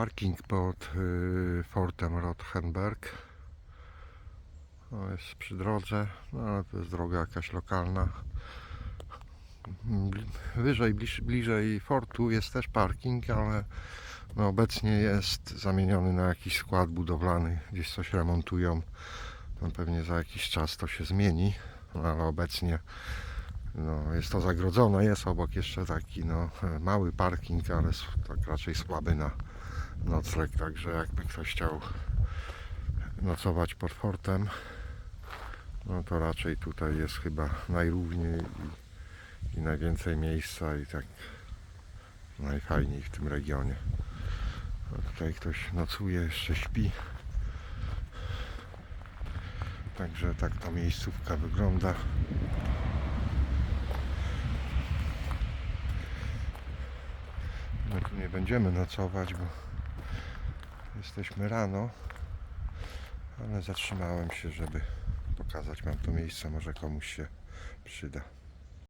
parking pod y, fortem Rothenberg. No, jest przy drodze, no, ale to jest droga jakaś lokalna. Wyżej, bliż, bliżej fortu jest też parking, ale no, obecnie jest zamieniony na jakiś skład budowlany. Gdzieś coś remontują. No, pewnie za jakiś czas to się zmieni, no, ale obecnie no, jest to zagrodzone. Jest obok jeszcze taki no, mały parking, ale tak raczej słaby na nocleg. Także jakby ktoś chciał nocować pod fortem, no to raczej tutaj jest chyba najrówniej i, i najwięcej miejsca i tak najfajniej w tym regionie. A tutaj ktoś nocuje, jeszcze śpi. Także tak ta miejscówka wygląda. My tu nie będziemy nocować, bo jesteśmy rano, ale zatrzymałem się, żeby pokazać Wam to miejsce, może komuś się przyda.